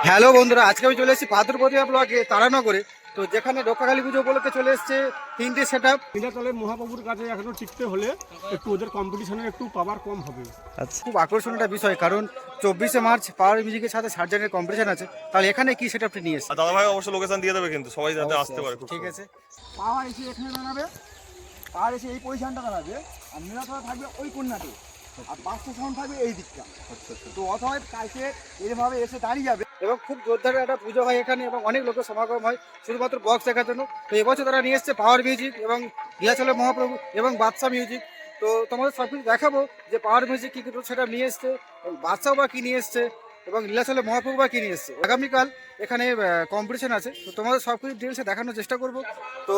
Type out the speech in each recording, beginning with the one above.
Hello বন্ধুরা আজকে আমি চলে এসেছি পাথরপতিয়া ব্লকে তারানগরে। তো যেখানে রক্ষাকালী পুজো উপলক্ষে চলে এসেছে তিনটে সেট আপ নীলাচলের মহাপ্রভুর কাছে এখনও টিকতে হলে একটু ওদের কম্পিটিশনে একটু পাওয়ার কম হবে। আচ্ছা। খুব আকর্ষণীয় বিষয় কারণ চব্বিশে মার্চ পাওয়ার মিউজিকের সাথে সার্জনের কম্পিটিশন আছে। তাহলে এখানে কি সেট আপটি নিয়ে এসেছে? দাদা ভাই অবশ্য লোকেশন দিয়ে দেবে কিন্তু সবাই যাতে আসতে পারে ঠিক আছে। পাওয়ার এসে এখানে দাঁড়াবে পাওয়ার এসে এই পজিশনটা দাঁড়াবে আর নীলাচলা থাকবে ওই কোণাতে আর বাসটা সাউন্ড থাকবে এই দিকটা। তো অথবা কালকে এইভাবে এসে দাঁড়িয়ে যাবে। এবং খুব জোরদার একটা পুজো হয় এখানে এবং অনেক লোকের সমাগম হয়। শুধুমাত্র বক্স দেখার জন্য। তো এবছর তারা নিয়ে এসছে পাওয়ার মিউজিক এবং নীলাচলের মহাপ্রভু এবং বাদশা মিউজিক তো তোমাদের সব কিছু দেখাবো যে পাওয়ার মিউজিক কী কী সেটা নিয়ে এসছে এবং বাদশাও বা কী নিয়ে এসছে এবং নীলাচলের মহাপ্রভু বা কী নিয়ে এসছে। আগামীকাল এখানে কম্পিটিশন আছে। তো তোমাদের সব কিছু ডিটেলসে দেখানোর চেষ্টা করব। তো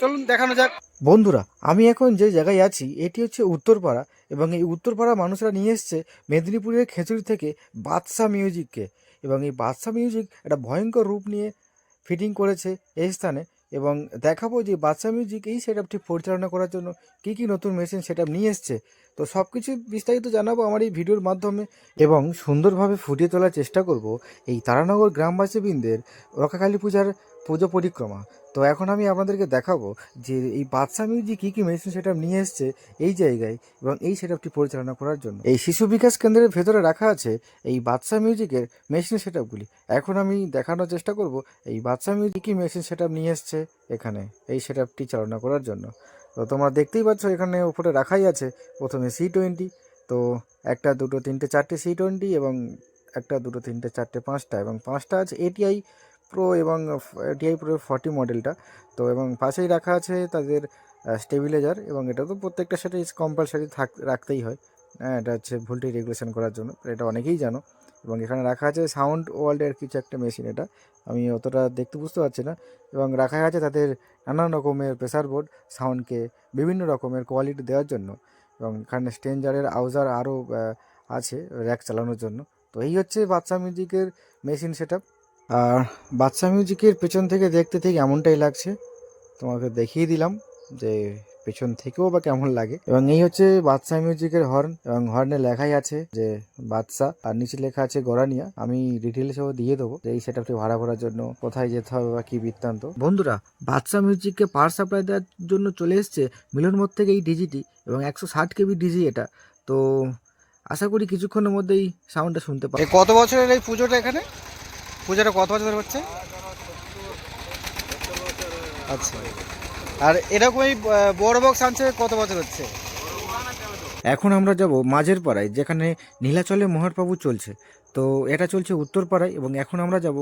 চলুন দেখানো যাক। বন্ধুরা, আমি এখন যে জায়গায় আছি, এটি হচ্ছে উত্তরপাড়া এবং এই উত্তরপাড়া মানুষরা নিয়ে এসছে মেদিনীপুরের খেচুড়ি থেকে বাদশা মিউজিককে এবং এই বাদশা মিউজিক একটা ভয়ঙ্কর রূপ নিয়ে ফিটিং করেছে এই স্থানে এবং দেখাবো যে বাদশা মিউজিক এই সেট আপটি পরিচালনা করার জন্য কী কী নতুন মেশিন সেট নিয়ে এসছে। তো সব কিছু বিস্তারিত জানাব আমার এই ভিডিওর মাধ্যমে এবং সুন্দরভাবে ফুটিয়ে তোলার চেষ্টা করব এই তারানগর গ্রামবাসীবৃন্দের রক্ষাকালী পূজার পুজো পরিক্রমা। তো এখন আমি আপনাদেরকে দেখাবো যে এই বাদশা মিউজিক কী কী মেশিন সেট নিয়ে এসছে এই জায়গায় এবং এই সেট পরিচালনা করার জন্য। এই শিশু বিকাশ কেন্দ্রের ভেতরে রাখা আছে এই বাদশা মিউজিকের মেশিন সেট এখন আমি দেখানোর চেষ্টা করব এই বাদশা মিউজিক কী মেশিন সেট নিয়ে এসছে এখানে এই সেট চালনা করার জন্য। তো তোমরা দেখতেই পাচ্ছ এখানে উপরে রাখাই আছে প্রথমে সি টোয়েন্টি তো একটা, দুটো, তিনটে, চারটে সি টোয়েন্টি এবং একটা, দুটো, তিনটে, চারটে, পাঁচটা এবং পাঁচটা আছে এটিআই প্রো এবং এটিআই প্রো ফর্টি মডেলটা তো এবং পাশেই রাখা আছে তাদের স্টেবিলাইজার এবং এটা তো প্রত্যেকটা সাথে কম্পালসারি থাক, রাখতেই হয়। হ্যাঁ এটা হচ্ছে ভোল্টেজ রেগুলেশন করার জন্য। এটা অনেকেই জানো। এবং এখানে রাখা আছে সাউন্ড ওয়ার্ল্ডের কিছু একটা মেশিন এটা। আমি অতটা দেখতে বুঝতে পারছি না। এবং রাখা আছে তাদের নানান রকমের প্রেসার বোর্ড সাউন্ডকে বিভিন্ন রকমের কোয়ালিটি দেওয়ার জন্য। এবং এখানে স্টেঞ্জারের আউজার আরও আছে র্যাক চালানোর জন্য। তো এই হচ্ছে বাচ্চা মিউজিকের মেশিন সেট আর বাচ্চা মিউজিকের পেছন থেকে দেখতে ঠিক এমনটাই লাগছে। তোমাকে দেখিয়ে দিলাম যে পেছন থেকেও বা কেমন লাগে। এবং এই হচ্ছে বাদশা মিউজিকের হর্ন এবং হর্নে লেখাই আছে যে বাদশা আর নিচে লেখা আছে গরানিয়া। আমি ডিটেলসও দিয়ে দেবো যে এই সেটআপটি ভাড়া করার জন্য কোথায় যেতে হবে বা কি বৃত্তান্ত। বন্ধুরা, বাদশা মিউজিককে পাওয়ার সাপ্লাই দেওয়ার জন্য চলে এসছে মিলন মোড় থেকে এই ডিজিটি এবং একশো ষাট কেবি ডিজি এটা। তো আশা করি কিছুক্ষণের মধ্যেই সাউন্ডটা শুনতে পাই কত বছরের এই পুজোটা এখানে? পুজোটা কত বছর ধরে হচ্ছে? আচ্ছা। আর এরকমই আহ, বড় বক্স আনছে কত বছর হচ্ছে? এখন আমরা যাব মাঝের পাড়ায় যেখানে নীলাচলে মহাপ্রভু চলছে। তো এটা চলছে উত্তর পাড়ায় এবং এখন আমরা যাব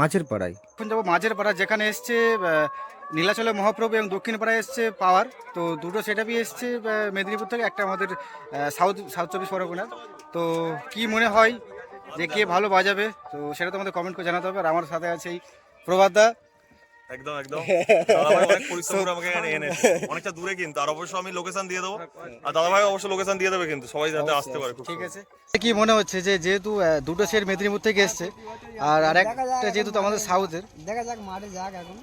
মাঝের পাড়ায়। এখন যাব মাঝের পাড়া যেখানে এসছে নীলাচলে মহাপ্রভু এবং দক্ষিণ পাড়ায় এসছে পাওয়ার। তো দুটো সেটাপই এসছে মেদিনীপুর থেকে একটা আমাদের সাউথ সাউথ চব্বিশ পরগনার। তো কি মনে হয় যে কে ভালো বাজাবে, তো সেটা তো আমাদের কমেন্ট করে জানাতে হবে। আর আমার সাথে আছে এই প্রভাত দা একদম একদম। দাদা ভাই অনেক পরিশ্রম করে আমাকে এখানে এনেছে। অনেকটা দূরে কিন্তু। আর অবশ্য আমি লোকেশন দিয়ে দেবো। আর দাদা ভাই অবশ্য লোকেশন দিয়ে দেবে কিন্তু। সবাই যাতে আসতে পারে ঠিক আছে। কি মনে হচ্ছে যে যেহেতু দুটো সেট মেদিনীপুর থেকে এসছে আর আরেকটা যেহেতু আমাদের সাউথের দেখা যাক মাঠে যাক এখন।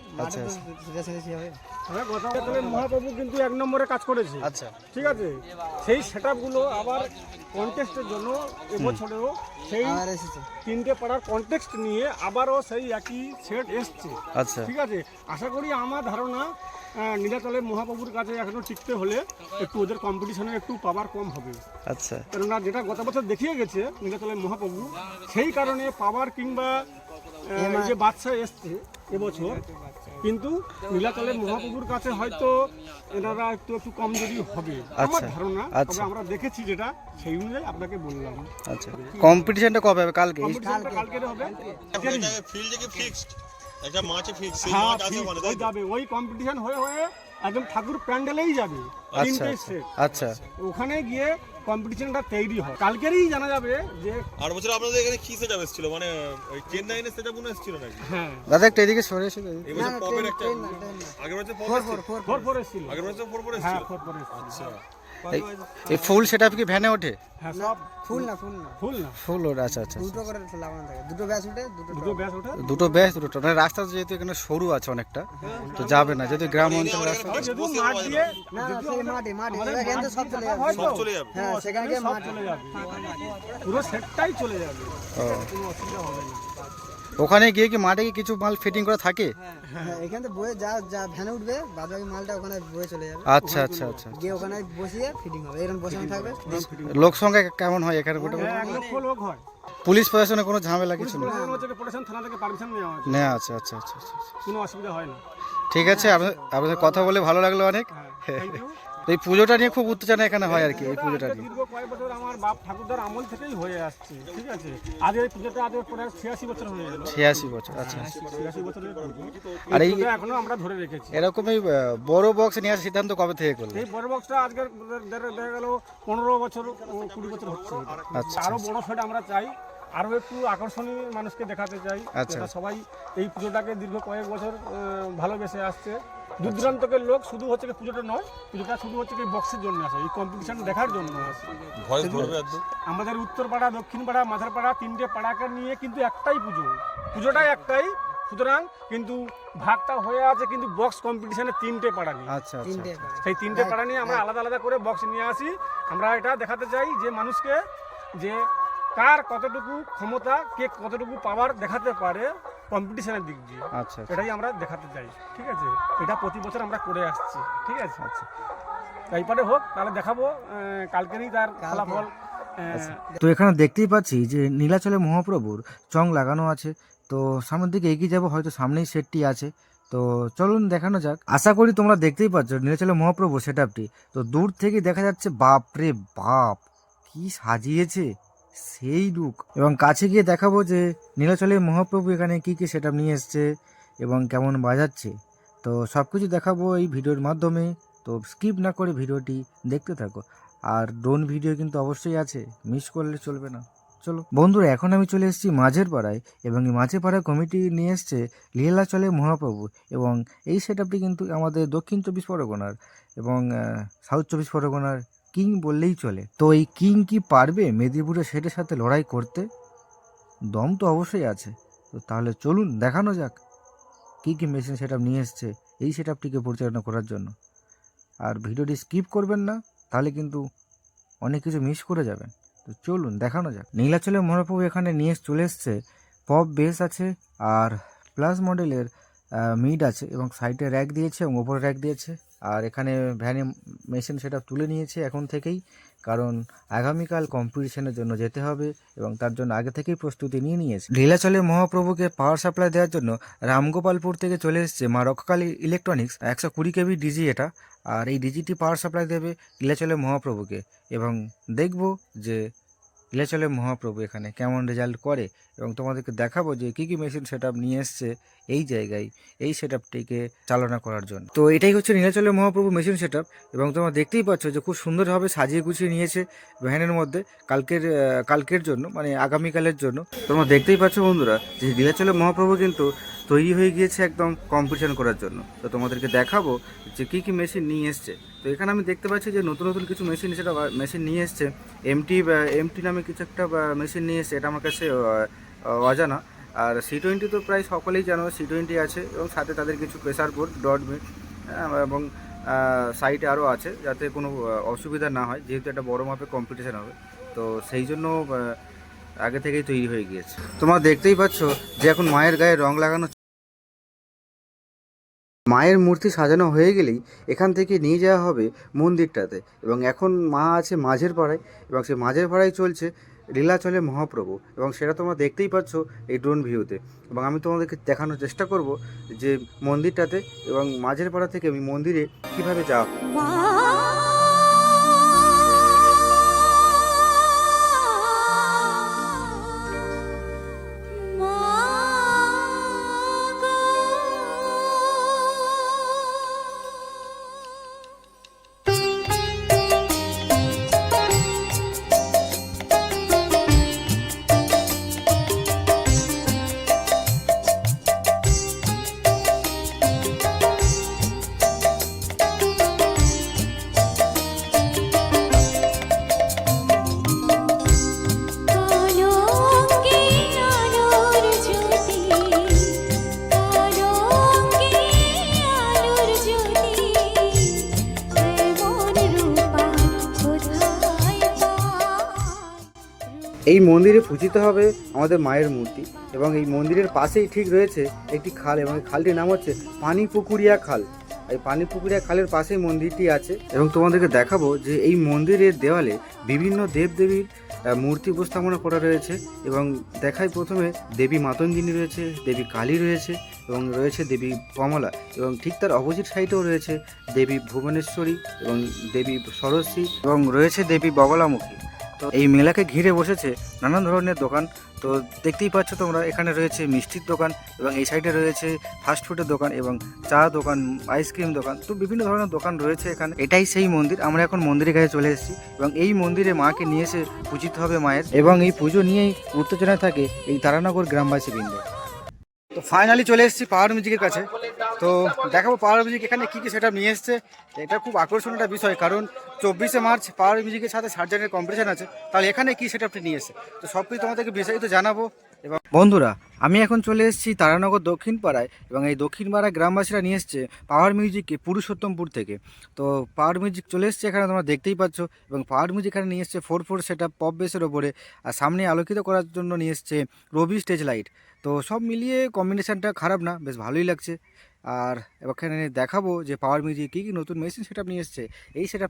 হ্যাঁ কথা বলতে মহাপ্রভু কিন্তু এক নম্বরে কাজ করেছে। আচ্ছা। ঠিক আছে? সেই সেট আবার কন্টেস্টের জন্য এবছরেও সেই তিনটে পাড়ার কন্টেক্সট নিয়ে আবারও সেই একই সেট এসছে। আচ্ছা। ঠিক আছে? আশা করি আমার ধারণা আহ, নীলাচলের মহাপ্রভুর কাছে এখনও টিকতে হলে একটু ওদের কম্পিটিশনে একটু পাওয়ার কম হবে। আচ্ছা। কেননা যেটা গত বছর দেখিয়ে গেছে নীলাচলের মহাপ্রভু সেই কারণে পাওয়ার কিংবা যে বাদশা এসছে এবছর কিন্তু নীলাচলের মহাপ্রভুর কাছে হয়তো এনারা একটু একটু কম যদি হবে। আমার আচ্ছা, ধারণা আচ্ছা। তবে আমরা দেখেছি যেটা সেই অনুযায়ী আপনাকে বললাম। আচ্ছা। কম্পিটিশনটা কবে হবে? কালকে? কালকে। হবে। ফিল্ড ফিক্সড একটা মাছ ফিক্স হ্যাঁ ওই যাবে। ওই কম্পিটিশন হয়ে হয়ে একদম ঠাকুর প্যান্ডেলেই যাবে। আচ্ছা আচ্ছা, আচ্ছা। ওখানে গিয়ে কম্পিটিশনটা তৈরি হয়। কালকেরই জানা যাবে যে আর বছর আপনাদের এখানে কি সেটআপ এসেছিল? মানে ওই চেন নাইনের সেটআপ মনে এসেছিল নাকি? হ্যাঁ। দাদা একটা এদিকে সরে এসে দাদা। এই বছর পপের একটা আগের বছর পপ ফোর এসেছিল? ফোর ফোর ফোর ফোর এসেছিল। আগের বছর ফোর ফোর হ্যাঁ এসেছিল। ফোর ফোর এসেছিল। আচ্ছা। এই- ফুল সেটা কি ভ্যানে ওঠে? হ্যাঁ। ফুল না ফুল না। ফুল না। ফুল ওঠে আচ্ছা আচ্ছা দুটো করে লাগানো থাকে। দুটো ব্যাচ উঠে দুটো দুটো ব্যাস ওঠে? দুটো ব্যাস দুটো। মানে রাস্তা যেহেতু এখানে সরু আছে অনেকটা তো যাবে না। যেহেতু গ্রাম অঞ্চলের রাস্তা। আর যদি মাঠ দিয়ে না সেই মাটি মাটি এখান সব চলে যাবে। সব চলে যাবে। হ্যাঁ সেখানে গিয়ে মাটি চলে যাবে। পুরো সেটটাই চলে যাবে। ও। কোনো অসুবিধা হবে না। ওখানে গিয়ে কি মাঠে কি কিছু মাল ফিটিং করা থাকে? হ্যাঁ এখান থেকে বয়ে যা যা ভ্যানে উঠবে বাদ বাকি মালটা ওখানে বয়ে চলে যাবে। আচ্ছা আচ্ছা আচ্ছা গিয়ে ওখানে বসিয়ে ফিটিং হবে এরকম বসানো থাকবে। লোক সংখ্যা কেমন হয় এখানে মোটামুটি? হ্যাঁ, লোক হয়। পুলিশ প্রশাসনে কোনো ঝামেলা কিছু নেই? প্রশাসন হচ্ছে প্রশাসন থানা থেকে পারমিশন নেওয়া আছে না আচ্ছা আচ্ছা আচ্ছা আচ্ছা। কোনো অসুবিধা হয় না। ঠিক আছে আপনার আপনাদের কথা বলে ভালো লাগল অনেক। হ্যাঁ থ্যাংক ইউ তো এই পুজোটা নিয়ে খুব উত্তেজনা এখানে হয় আর কি এই পুজোটা নিয়ে। দীর্ঘ কয়েক বছর আমার বাপ ঠাকুরদার আমল থেকেই হয়ে আসছে ঠিক আছে? আজ এই পুজোটা আজ প্রায় ছিয়াশি বছর হয়ে গেল। ছিয়াশি বছর আচ্ছা। ছিয়াশি বছরের আর এই- এখনও আমরা ধরে রেখেছি। এরকমই বড় বক্স নিয়ে আসার সিদ্ধান্ত কবে থেকে করলে? এই বড় বক্সটা আজকের দেখা গেল পনেরো বছর কুড়ি বছর হচ্ছে। আচ্ছা, আরও বড় সেট আমরা চাই আরও একটু আকর্ষণীয় মানুষকে দেখাতে চাই আচ্ছা। সবাই এই পুজোটাকে দীর্ঘ কয়েক বছর ভালোবেসে আসছে। দূর দূরান্তকের লোক শুধু হচ্ছে কি পুজোটা নয় পুজোটা শুধু হচ্ছে কি বক্সের জন্য আসে এই কম্পিটিশন দেখার জন্য আসে। আমাদের উত্তর পাড়া দক্ষিণ পাড়া মাঝার পাড়া তিনটে পাড়াকে নিয়ে কিন্তু একটাই পুজো। পুজোটাই একটাই সুতরাং কিন্তু ভাগটা হয়ে আছে কিন্তু বক্স কম্পিটিশনে তিনটে পাড়া নিয়ে। আচ্ছা আচ্ছা আচ্ছা। সেই তিনটে পাড়া নিয়ে আমরা আলাদা আলাদা করে বক্স নিয়ে আসি। আমরা এটা দেখাতে চাই যে মানুষকে যে কার কতটুকু ক্ষমতা কে কতটুকু পাওয়ার দেখাতে পারে কম্পিটিশনের দিক দিয়ে। আচ্ছা আচ্ছা। এটাই আমরা দেখাতে চাই ঠিক আছে? এটা প্রতি বছর আমরা করে আসছি ঠিক আছে? আচ্ছা। এইবারে হোক তাহলে দেখাবো কালকেরই তার ফলাফল তো এখানে দেখতেই পাচ্ছি যে নীলাচলে মহাপ্রভুর চং লাগানো আছে। তো সামনের দিকে এগিয়ে যাব হয়তো সামনেই সেটটি আছে। তো চলুন দেখানো যাক। আশা করি তোমরা দেখতেই পাচ্ছ নীলাচলে মহাপ্রভু সেট তো দূর থেকে দেখা যাচ্ছে বাপ রে বাপ কি সাজিয়েছে। সেই লুক। এবং কাছে গিয়ে দেখাবো যে নীলাচলের মহাপ্রভু এখানে কি কি সেট নিয়ে এসছে এবং কেমন বাজাচ্ছে। তো সব কিছু দেখাবো এই ভিডিওর মাধ্যমে। তো স্কিপ না করে ভিডিওটি দেখতে থাকো। আর ড্রোন ভিডিও কিন্তু অবশ্যই আছে। মিস করলে চলবে না। চলো। বন্ধুরা, এখন আমি চলে এসেছি মাঝের পাড়ায় এবং এই মাঝের পাড়ায় কমিটি নিয়ে এসছে লীলাচলে মহাপ্রভু এবং এই সেট কিন্তু আমাদের দক্ষিণ চব্বিশ পরগনার এবং সাউথ চব্বিশ পরগনার কিং বললেই চলে। তো এই কিং কি পারবে মেদিনীপুরের সেটের সাথে লড়াই করতে? দম তো অবশ্যই আছে। তো তাহলে চলুন, দেখানো যাক। কী কী মেশিন সেট নিয়ে এসছে এই সেট আপটিকে পরিচালনা করার জন্য। আর ভিডিওটি স্কিপ করবেন না, তাহলে কিন্তু অনেক কিছু মিস করে যাবেন। তো চলুন, দেখানো যাক। নীলাচলের মহাপ্রভু এখানে নিয়ে চলে এসছে। পপ বেস আছে আর প্লাস মডেলের মিড আছে এবং সাইডে র্যাক দিয়েছে এবং ওপরে র্যাক দিয়েছে। আর এখানে ভ্যানে মেশিন সেটা তুলে নিয়েছে এখন থেকেই, কারণ আগামীকাল কম্পিটিশনের জন্য যেতে হবে এবং তার জন্য আগে থেকেই প্রস্তুতি নিয়ে নিয়েছে। লীলাচলে মহাপ্রভুকে পাওয়ার সাপ্লাই দেওয়ার জন্য রামগোপালপুর থেকে চলে এসছে মা রক্ষকালী ইলেকট্রনিক্স একশো কুড়ি কেবি ডিজি এটা। আর এই ডিজিটি পাওয়ার সাপ্লাই দেবে নীলাচলে মহাপ্রভুকে এবং দেখব যে নীলাচলে মহাপ্রভু এখানে, কেমন রেজাল্ট করে? এবং তোমাদেরকে দেখাবো যে কী কী মেশিন সেট নিয়ে এসছে এই জায়গায়, এই সেট চালনা করার জন্য। তো এটাই হচ্ছে নীলাচলে মহাপ্রভু মেশিন সেট এবং তোমরা দেখতেই পাচ্ছ যে খুব সুন্দরভাবে সাজিয়ে গুছিয়ে নিয়েছে ভ্যানের মধ্যে কালকের কালকের জন্য মানে আগামীকালের জন্য। তোমরা দেখতেই পাচ্ছ বন্ধুরা যে নীলাচলে মহাপ্রভু কিন্তু তৈরি হয়ে গিয়েছে একদম কম্পিটিশন করার জন্য। তো তোমাদেরকে দেখাবো যে কী কী মেশিন নিয়ে এসছে। তো এখানে আমি দেখতে পাচ্ছি যে নতুন নতুন কিছু মেশিন সেটা মেশিন নিয়ে এসছে। এমটি এমটি নামে কিছু একটা মেশিন নিয়ে এসছে, এটা আমার কাছে অজানা। আর সি টোয়েন্টি তো প্রায় সকলেই জানো সি টোয়েন্টি আছে, এবং সাথে তাদের কিছু প্রেসার বোর্ড ডট মিট এবং সাইটে আরও আছে, যাতে কোনো অসুবিধা না হয়, যেহেতু একটা বড় মাপে কম্পিটিশান হবে। তো সেই জন্য আগে থেকেই তৈরি হয়ে গিয়েছে। তোমরা দেখতেই পাচ্ছ যে এখন মায়ের গায়ে রং লাগানো মায়ের মূর্তি সাজানো হয়ে গেলেই এখান থেকে নিয়ে যাওয়া হবে মন্দিরটাতে। এবং এখন মা আছে মাঝের পাড়ায়, এবং সেই মাঝের পাড়ায় চলছে লীলাচলে মহাপ্রভু। এবং সেটা তোমরা দেখতেই পাচ্ছ এই ড্রোন ভিউতে এবং আমি তোমাদেরকে দেখানোর চেষ্টা করব যে মন্দিরটাতে এবং মাঝের পাড়া থেকে আমি মন্দিরে কীভাবে যাওয়া এই মন্দিরে পূজিত হবে আমাদের মায়ের মূর্তি এবং এই মন্দিরের পাশেই ঠিক রয়েছে একটি খাল এবং খালটির নাম হচ্ছে পানি পুকুরিয়া খাল। এই পানি পুকুরিয়া খালের পাশেই মন্দিরটি আছে এবং তোমাদেরকে দেখাবো যে এই মন্দিরের দেওয়ালে বিভিন্ন দেবদেবীর মূর্তি উপস্থাপনা করা রয়েছে এবং দেখাই প্রথমে দেবী মাতঙ্গিনী রয়েছে, দেবী কালী রয়েছে এবং রয়েছে দেবী কমলা এবং ঠিক তার অপোজিট সাইডেও রয়েছে দেবী ভুবনেশ্বরী এবং দেবী সরস্বতী এবং রয়েছে দেবী বগলামুখী। তো এই মেলাকে ঘিরে বসেছে নানান ধরনের দোকান। তো দেখতেই পাচ্ছ তোমরা, এখানে রয়েছে মিষ্টির দোকান এবং এই সাইডে রয়েছে ফাস্টফুডের দোকান এবং চা দোকান আইসক্রিম দোকান। তো বিভিন্ন ধরনের দোকান রয়েছে এখানে। এটাই সেই মন্দির, আমরা এখন মন্দিরের কাছে চলে এসেছি এবং এই মন্দিরে মাকে নিয়ে এসে পূজিত হবে মায়ের এবং এই পুজো নিয়েই উত্তেজনায় থাকে এই তারানগর গ্রামবাসী বৃন্দ তো ফাইনালি চলে এসেছি পাহাড় মিউজিকের কাছে। তো দেখাবো পাহাড় মিউজিক এখানে কী কী সেটা নিয়ে এসছে। এটা খুব আকর্ষণীয় একটা বিষয়, কারণ চব্বিশে মার্চ পাহাড় মিউজিকের সাথে সার্জনের কম্পিটিশন আছে। তাহলে এখানে কী সেটা আপনি নিয়ে এসছে? তো সব কিছু তোমাদেরকে বিস্তারিত জানাব। এবং বন্ধুরা, আমি এখন চলে এসেছি তারানগর দক্ষিণ পাড়ায় এবং এই দক্ষিণ পাড়ায় গ্রামবাসীরা নিয়ে এসছে পাওয়ার মিউজিককে পুরুষোত্তমপুর থেকে। তো পাওয়ার মিউজিক চলে এসছে এখানে, তোমরা দেখতেই পাচ্ছ এবং পাওয়ার মিউজিক এখানে নিয়ে এসছে ফোর ফোর সেটা পপ বেসের ওপরে আর সামনে আলোকিত করার জন্য নিয়ে এসছে রবি স্টেজ লাইট তো সব মিলিয়ে কম্বিনেশনটা খারাপ না, বেশ ভালোই লাগছে। আর এখানে দেখাবো যে পাওয়ার মিউজিক কী কী নতুন মেশিন সেট নিয়ে এসছে এই সেট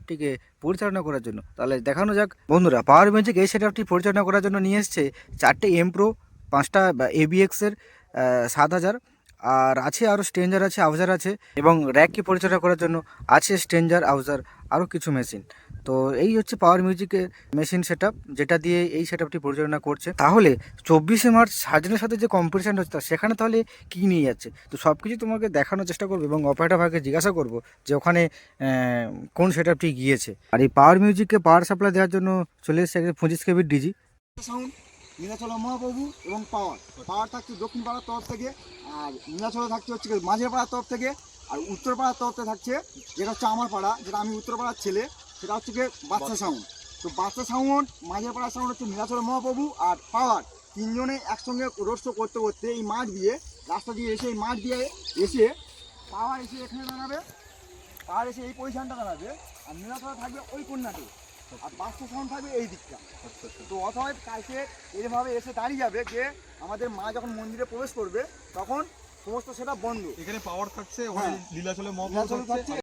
পরিচালনা করার জন্য। তাহলে দেখানো যাক। বন্ধুরা পাওয়ার মিউজিক এই সেট পরিচালনা করার জন্য নিয়ে এসছে চারটে এমপ্রো পাঁচটা এবিএক্সের সাত হাজার। আর আছে আরও স্ট্রেঞ্জার আছে আউজার আছে। এবং র্যাককে পরিচর্যা করার জন্য আছে স্ট্রেঞ্জার আউজার আরও কিছু মেশিন তো এই হচ্ছে পাওয়ার মিউজিকের মেশিন সেট যেটা দিয়ে এই সেট আপটি পরিচালনা করছে। তাহলে চব্বিশে মার্চ সার্জনের সাথে যে কম্পিটিশান হচ্ছে সেখানে তাহলে কী নিয়ে যাচ্ছে? তো সব কিছু তোমাকে দেখানোর চেষ্টা করব এবং অপারেটার ভাইকে জিজ্ঞাসা করব যে ওখানে কোন সেট আপটি গিয়েছে। আর এই পাওয়ার মিউজিককে পাওয়ার সাপ্লাই দেওয়ার জন্য চলে এসেছে একটা পঁচিশ কেবির ডিজি সাউন্ড নীলাচলা মহাপ্রভু এবং পাওয়ার। পাওয়ার থাকছে দক্ষিণ পাড়ার তরফ থেকে, আর নীলাচলা থাকছে হচ্ছে মাঝের পাড়ার তরফ থেকে, আর উত্তর পাড়ার তরফ থেকে থাকছে যেটা হচ্ছে আমার পাড়া, যেটা আমি উত্তর পাড়ার ছেলে, সেটা হচ্ছে গিয়ে বাচ্চা সাউন্ড। তো বাচ্চা সাউন্ড, মাঝের পাড়ার সাউন্ড হচ্ছে নীলাচলা মহাপ্রভু আর পাওয়ার। তিনজনে একসঙ্গে রোড করতে করতে এই মাঠ দিয়ে, রাস্তা দিয়ে এসে এই মাঠ দিয়ে এসে পাওয়ার এসে এখানে দাঁড়াবে, পাওয়ার এসে এই পজিশনটা দাঁড়াবে, আর নীলাচলা থাকবে ওই কন্যাতে আর পাঁচটা সাউন্ড থাকবে এই দিকটা। তো অথবা কালকে এইভাবে এসে দাঁড়িয়ে যাবে যে আমাদের মা যখন মন্দিরে প্রবেশ করবে তখন সমস্ত সেটা বন্ধ। এখানে পাওয়ার থাকছে লীলাচলে নীলাচলে থাকছে